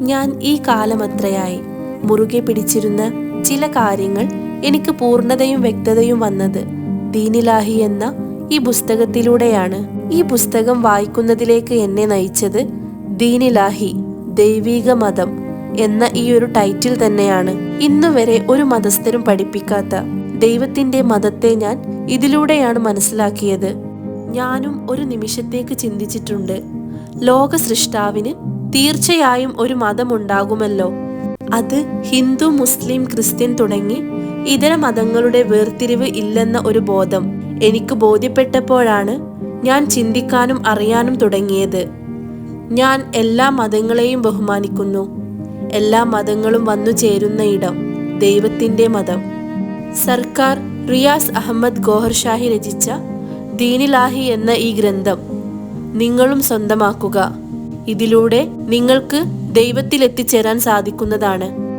ഞാൻ ഈ കാലമത്രയായി മുറുകെ പിടിച്ചിരുന്ന ചില കാര്യങ്ങൾ എനിക്ക് പൂർണതയും വ്യക്തതയും വന്നത് ദീനിലാഹി എന്ന ഈ പുസ്തകത്തിലൂടെയാണ്. ഈ പുസ്തകം വായിക്കുന്നതിലേക്ക് എന്നെ നയിച്ചത് ദീനിലാഹി ദൈവീക മതം എന്ന ഈ ഒരു ടൈറ്റിൽ തന്നെയാണ്. ഇന്നുവരെ ഒരു മതസ്ഥരും പഠിപ്പിക്കാത്ത ദൈവത്തിന്റെ മതത്തെ ഞാൻ ഇതിലൂടെയാണ് മനസ്സിലാക്കിയത്. ഞാനും ഒരു നിമിഷത്തേക്ക് ചിന്തിച്ചിട്ടുണ്ട്. ലോക സൃഷ്ടാവിന് തീർച്ചയായും ഒരു മതമുണ്ടാകുമല്ലോ. അത് ഹിന്ദു മുസ്ലിം ക്രിസ്ത്യൻ തുടങ്ങി ഇതര മതങ്ങളുടെ വേർതിരിവ് ഇല്ലെന്ന ഒരു ബോധം എനിക്ക് ബോധ്യപ്പെട്ടപ്പോഴാണ് ഞാൻ ചിന്തിക്കാനും അറിയാനും തുടങ്ങിയത്. ഞാൻ എല്ലാ മതങ്ങളെയും ബഹുമാനിക്കുന്നു. എല്ലാ മതങ്ങളും വന്നു ചേരുന്ന ഇടം ദൈവത്തിന്റെ മതം. സർക്കാർ റിയാസ് അഹമ്മദ് ഗോഹർ ഷാഹി രചിച്ച ദീനിലാഹി എന്ന ഈ ഗ്രന്ഥം നിങ്ങളും സ്വന്തമാക്കുക. ഇതിലൂടെ നിങ്ങൾക്ക് ദൈവത്തിൽ എത്തിച്ചേരാൻ സാധിക്കുന്നതാണ്.